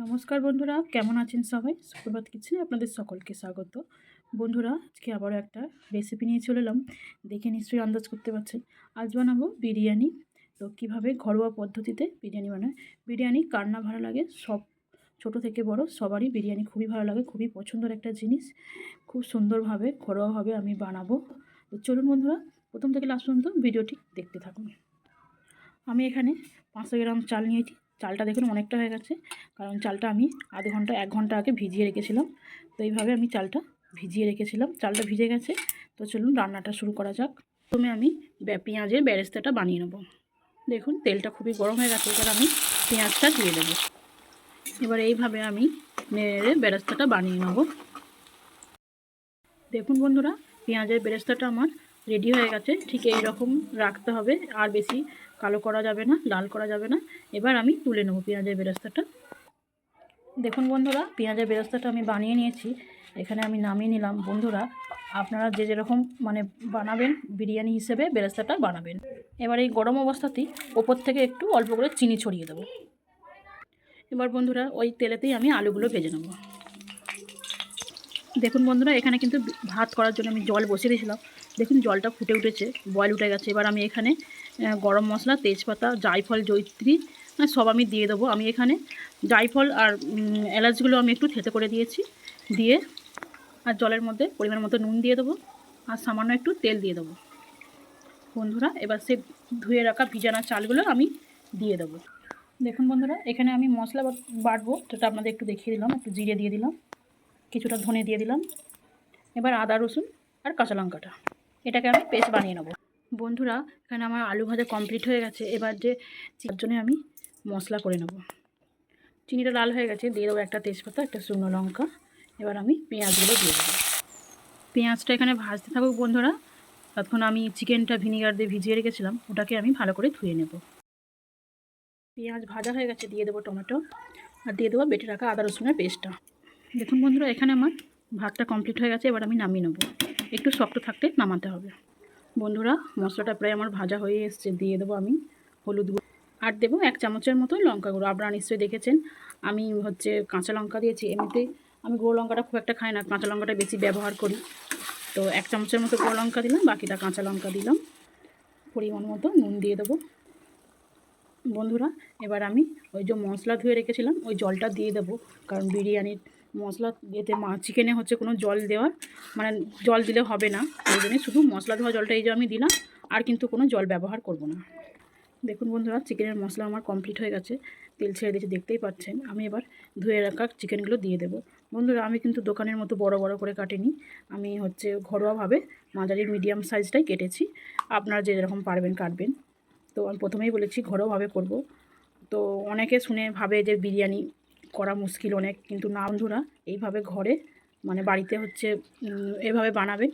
নমস্কার বন্ধুরা, কেমন আছেন সবাই? সুপ্রভাত কিচেনে আপনাদের সকলকে স্বাগত। বন্ধুরা, আজকে আবারও একটা রেসিপি নিয়ে চলে এলাম। দেখে নিশ্চয়ই আন্দাজ করতে পারছেন। আজ বানাবো বিরিয়ানি। তো কীভাবে ঘরোয়া পদ্ধতিতে বিরিয়ানি বানায়? বিরিয়ানি কার না ভালো লাগে? সব, ছোট থেকে বড় সবারই বিরিয়ানি খুবই ভালো লাগে, খুবই পছন্দের একটা জিনিস। খুব সুন্দরভাবে, ঘরোয়াভাবে আমি বানাবো। তো চলুন বন্ধুরা, প্রথম থেকে লাস্ট পর্যন্ত ভিডিওটি দেখতে থাকুন। আমি এখানে পাঁচশো গ্রাম চাল নিয়েছি। চালটা দেখুন অনেকটা হয়ে গেছে। কারণ চালটা আমি আধ ঘণ্টা, এক ঘণ্টা আগে ভিজিয়ে রেখেছিলাম। তো এইভাবে আমি চালটা ভিজিয়ে রেখেছিলাম। চালটা ভিজে গেছে। তো চলুন রান্নাটা শুরু করা যাক। প্রথমে আমি পেঁয়াজের বেরেস্তাটা বানিয়ে নেব। দেখুন, তেলটা খুবই গরম হয়ে গেছে। এবার আমি পেঁয়াজটা দিয়ে দেবো। এবার এইভাবে আমি নেড়ে বেরেস্তাটা বানিয়ে নেব। দেখুন বন্ধুরা, পেঁয়াজের বেরেস্তাটা আমার রেডি হয়ে গেছে। ঠিক এই রকম রাখতে হবে। আর বেশি কালো করা যাবে না, লাল করা যাবে না। এবার আমি তুলে নেব পেঁয়াজের বেরেস্তাটা। দেখুন বন্ধুরা, পেঁয়াজের বেরেস্তাটা আমি বানিয়ে নিয়েছি। এখানে আমি নামিয়ে নিলাম। বন্ধুরা, আপনারা যে যেরকম মানে বানাবেন, বিরিয়ানি হিসেবে বেরেস্তাটা বানাবেন। এবার এই গরম অবস্থাতেই ওপর থেকে একটু অল্প করে চিনি ছড়িয়ে দেবো। এবার বন্ধুরা, ওই তেলেতেই আমি আলুগুলো ভেজে নেব। দেখুন বন্ধুরা, এখানে কিন্তু ভাত করার জন্য আমি জল বসিয়ে দিয়েছিলাম। দেখুন জলটা ফুটে উঠেছে বয়েল উঠে গেছে। এবার আমি এখানে গরম মশলা, তেজপাতা, জায়ফল জৈত্রী সব আমি দিয়ে দেবো। আমি এখানে জায়ফল আর এলাচগুলো আমি একটু থেতে করে দিয়েছি। দিয়ে আর জলের মধ্যে পরিমাণ মতো নুন দিয়ে দেবো আর সামান্য একটু তেল দিয়ে দেবো। বন্ধুরা, এবার সে ধুয়ে রাখা ভিজানা চালগুলো আমি দিয়ে দেবো। দেখুন বন্ধুরা, এখানে আমি মশলা বাট- বাটবো, সেটা আপনাদের একটু দেখিয়ে দিলাম, একটু জিরে দিয়ে দিলাম, কিছুটা ধনে দিয়ে দিলাম। এবার আদা, রসুন আর কাঁচা লঙ্কাটা। এটাকে আমি পেস্ট বানিয়ে নেব। বন্ধুরা, এখানে আমার আলু ভাজা কমপ্লিট হয়ে গেছে। এবার যে তার জন্য আমি মশলা করে নেব। চিনিটা লাল হয়ে গেছে, দিয়ে দেবো একটা তেজপাতা, একটা শুকনো লঙ্কা। এবার আমি পেঁয়াজগুলো দিয়ে দেবো। পেঁয়াজটা এখানে ভাজতে থাকুক বন্ধুরা। তখন আমি চিকেনটা ভিনিগার দিয়ে ভিজিয়ে রেখেছিলাম, ওটাকে আমি ভালো করে ধুয়ে নেব। পেঁয়াজ ভাজা হয়ে গেছে, দিয়ে দেবো টমেটো। আর দিয়ে দেবো বেটে রাখা আদা রসুনের পেস্টটা। দেখুন বন্ধুরা, এখানে আমার ভাতটা কমপ্লিট হয়ে গেছে, এবার আমি নামিয়ে নেব। একটু শক্ত থাকতে নামাতে হবে। বন্ধুরা, মশলাটা প্রায় আমার ভাজা হয়ে এসছে, দিয়ে দেবো আমি হলুদ গুঁড়ো। আর দেবো এক চামচের মতো লঙ্কা গুঁড়ো। আপনারা নিশ্চয়ই দেখেছেন, আমি হচ্ছে কাঁচা লঙ্কা দিয়েছি। এমনিতেই আমি গুঁড়ো লঙ্কাটা খুব একটা খাই না, কাঁচা লঙ্কাটা বেশি ব্যবহার করি। তো এক চামচের মতো গুঁড়ো লঙ্কা দিলাম, বাকিটা কাঁচা লঙ্কা দিলাম। পরিমাণ মতো নুন দিয়ে দেবো। বন্ধুরা, এবার আমি ওই যে মশলা ধুয়ে রেখেছিলাম, ওই জলটা দিয়ে দেবো, কারণ বিরিয়ানির মশলা এতে মা চিকেনে হচ্ছে কোনো জল দেওয়ার মানে জল দিলে হবে না ওই জন্যে শুধু মশলা ধোয়া জলটা এই যে আমি দিলাম, আর কিন্তু কোনো জল ব্যবহার করব না। দেখুন বন্ধুরা চিকেনের মশলা আমার কমপ্লিট হয়ে গেছে, তেল ছেড়ে দিয়েছে, দেখতেই পাচ্ছেন। আমি এবার ধুয়ে রাখা চিকেনগুলো দিয়ে দেবো। বন্ধুরা, আমি কিন্তু দোকানের মতো বড় বড় করে কাটিনি, আমি হচ্ছে ঘরোয়াভাবে মাঝারি মিডিয়াম সাইজটাই কেটেছি, আপনারা যে যেরকম পারবেন কাটবেন। তো আমি প্রথমেই বলেছি, ঘরোয়াভাবে করব। তো অনেকে শুনে ভাবে যে বিরিয়ানি করা মুশকিল অনেক, কিন্তু না বন্ধুরা, এইভাবে ঘরে মানে বাড়িতে হচ্ছে এভাবে বানাবেন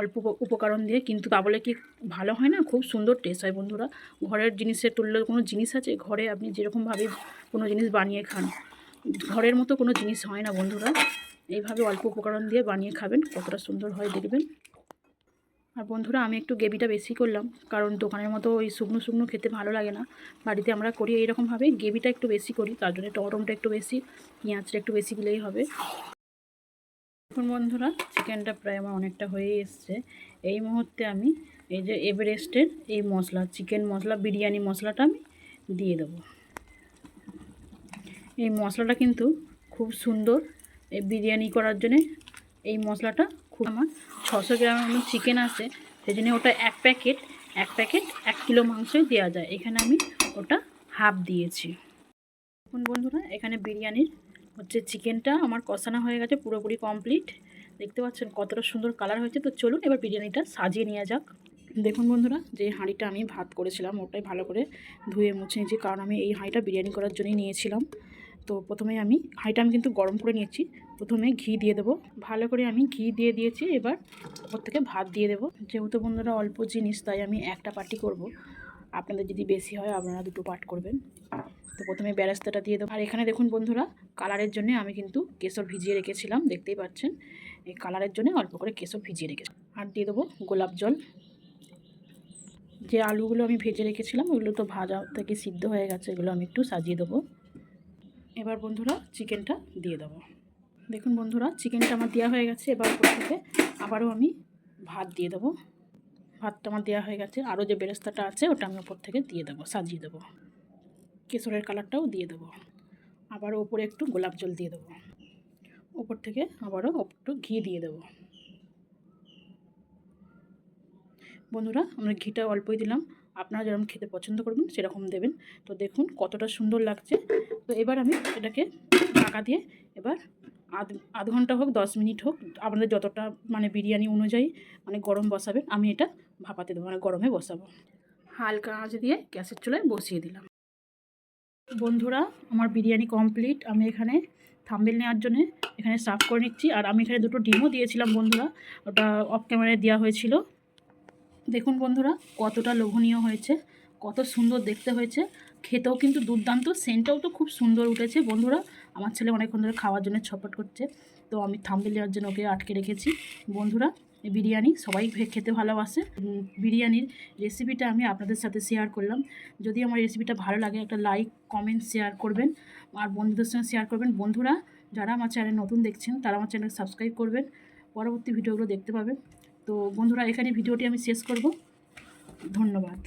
অল্প উপকরণ দিয়ে, কিন্তু তা বলে কি ভালো হয় না? খুব সুন্দর টেস্ট হয় বন্ধুরা। ঘরের জিনিসের তুললে কোনো জিনিস আছে? ঘরে আপনি যেরকমভাবে কোনো জিনিস বানিয়ে খান, ঘরের মতো কোনো জিনিস হয় না বন্ধুরা। এইভাবে অল্প উপকরণ দিয়ে বানিয়ে খাবেন, কতটা সুন্দর হয় দেখবেন। আর বন্ধুরা, আমি একটু গ্রেভিটা বেশি করলাম, কারণ দোকানের মতো ওই শুকনো শুকনো খেতে ভালো লাগে না। বাড়িতে আমরা করি এইরকমভাবে, গ্রেভিটা একটু বেশি করি, তার জন্য টমেটোটা একটু বেশি, পেঁয়াজটা একটু বেশি দিলেই হবে। এখন বন্ধুরা, চিকেনটা প্রায় আমার অনেকটা হয়ে এসছে। এই মুহূর্তে আমি এই যে এভারেস্টের এই মশলা, চিকেন মশলা, বিরিয়ানি মশলাটা আমি দিয়ে দেবো। এই মশলাটা কিন্তু খুব সুন্দর, এই বিরিয়ানি করার জন্যে এই মশলাটা খুব আমার। ছশো গ্রামের মতো চিকেন আছে সেই জন্য ওটা এক প্যাকেট এক প্যাকেট এক কিলো মাংসই দেওয়া যায়। এখানে আমি ওটা হাফ দিয়েছি। এখন বন্ধুরা, এখানে বিরিয়ানির হচ্ছে চিকেনটা আমার কষানো হয়ে গেছে, পুরোপুরি কমপ্লিট দেখতে পাচ্ছেন কতটা সুন্দর কালার হয়েছে। তো চলুন এবার বিরিয়ানিটা সাজিয়ে নেওয়া যাক। দেখুন বন্ধুরা, যে হাঁড়িটা আমি ভাত করেছিলাম, ওটাই ভালো করে ধুয়ে মুছে নিয়েছি, কারণ আমি এই হাঁড়িটা বিরিয়ানি করার জন্যই নিয়েছিলাম। তো প্রথমে আমি হাঁড়িটা আমি কিন্তু গরম করে নিয়েছি। প্রথমে ঘি দিয়ে দেবো। ভালো করে আমি ঘি দিয়ে দিয়েছি, এবার ওর থেকে ভাত দিয়ে দেবো। যেহেতু বন্ধুরা অল্প জিনিস, তাই আমি একটা পার্টি করব। আপনাদের যদি বেশি হয়, আপনারা দুটো পার্ট করবেন। তো প্রথমে বেরেস্তাটা দিয়ে দেবো। আর এখানে দেখুন বন্ধুরা, কালারের জন্য আমি কিন্তু কেশর ভিজিয়ে রেখেছিলাম, দেখতেই পাচ্ছেন। এই কালারের জন্য অল্প করে কেশর ভিজিয়ে রেখেছি আর দিয়ে দেবো গোলাপ জল। যে আলুগুলো আমি ভেজে রেখেছিলাম, ওগুলো তো ভাজা থেকে সিদ্ধ হয়ে গেছে, এগুলো আমি একটু সাজিয়ে দেবো। এবার বন্ধুরা চিকেনটা দিয়ে দেবো। দেখুন বন্ধুরা, চিকেনটা আমার দেওয়া হয়ে গেছে। এবার উপর থেকে আবারও আমি ভাত দিয়ে দেবো। ভাতটা আমার দেওয়া হয়ে গেছে। আরও যে বেরেস্তাটা আছে, ওটা আমি ওপর থেকে দিয়ে দেবো, সাজিয়ে দেবো। কেশরের কালারটাও দিয়ে দেবো। আবারও ওপরে একটু গোলাপ জল দিয়ে দেবো। ওপর থেকে আবারও একটু ঘি দিয়ে দেবো। বন্ধুরা, আমরা ঘিটা অল্পই দিলাম। আপনারা যেরকম খেতে পছন্দ করবেন, সেরকম দেবেন। তো দেখুন কতটা সুন্দর লাগছে। তো এবার আমি এটাকে ঢাকা দিয়ে এবার আধ আধ ঘণ্টা হোক, দশ মিনিট হোক আপনাদের যতটা মানে বিরিয়ানি অনুযায়ী মানে গরম বসাবেন, আমি এটা ভাপাতে দেবো মানে গরমে বসাবো। হালকা আঁচ দিয়ে গ্যাসের চুলায় বসিয়ে দিলাম। বন্ধুরা, আমার বিরিয়ানি কমপ্লিট। আমি এখানে থাম্বেল নেওয়ার জন্য এখানে সার্ভ করে নিচ্ছি। আর আমি এখানে দুটো ডিমও দিয়েছিলাম, বন্ধুরা। ওটা অফ ক্যামেরায় দেওয়া হয়েছিল। দেখুন বন্ধুরা, কতটা লোভনীয় হয়েছে, কত সুন্দর দেখতে হয়েছে। খেতেও কিন্তু দুর্দান্ত সেন্টটাও তো খুব সুন্দর উঠেছে বন্ধুরা। আমার ছেলে অনেকক্ষণ ধরে খাওয়ার জন্য ছটপট করছে, তো আমি থাম্বেল দেওয়ার জন্য ওকে আটকে রেখেছি। বন্ধুরা বিরিয়ানি সবাই খেতে ভালোবাসে। বিরিয়ানির রেসিপিটা আমি আপনাদের সাথে শেয়ার করলাম। যদি আমার রেসিপিটা ভালো লাগে, একটা লাইক কমেন্ট শেয়ার করবেন। আর বন্ধুদের সঙ্গে শেয়ার করবেন। বন্ধুরা, যারা আমার চ্যানেল নতুন দেখছেন, তারা আমার চ্যানেল সাবস্ক্রাইব করবেন। পরবর্তী ভিডিওগুলো দেখতে পাবেন। তো বন্ধুরা এখানে ভিডিওটি আমি শেষ করব। ধন্যবাদ।